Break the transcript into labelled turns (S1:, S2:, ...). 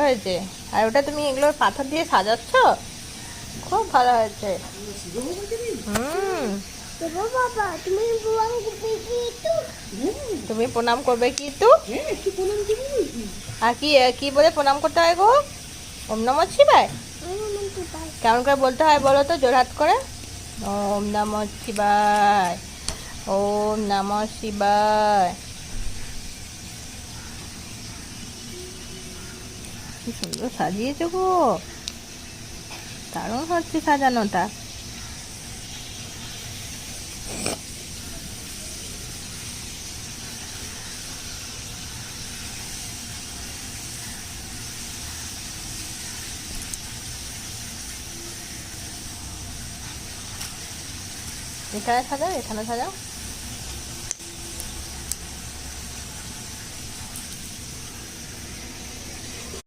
S1: হয়েছে। আর ওটা তুমি এগুলোর পাথর দিয়ে সাজাচ্ছ? খুব ভালো হয়েছে। হুম।
S2: তুমি
S1: প্রণাম করবে কি তু? আর কি কি বলে প্রণাম করতে হয় গো? ওম নম শিবায়? কেমন করে বলতে হয় বলো তো জোরহাত করে? ওম নম শিবায়। ওম নম শিবায়। কি সুন্দর সাজিয়েছো গো দারুণ হচ্ছে সাজানোটা এখানে সাজাও এখানে সাজাও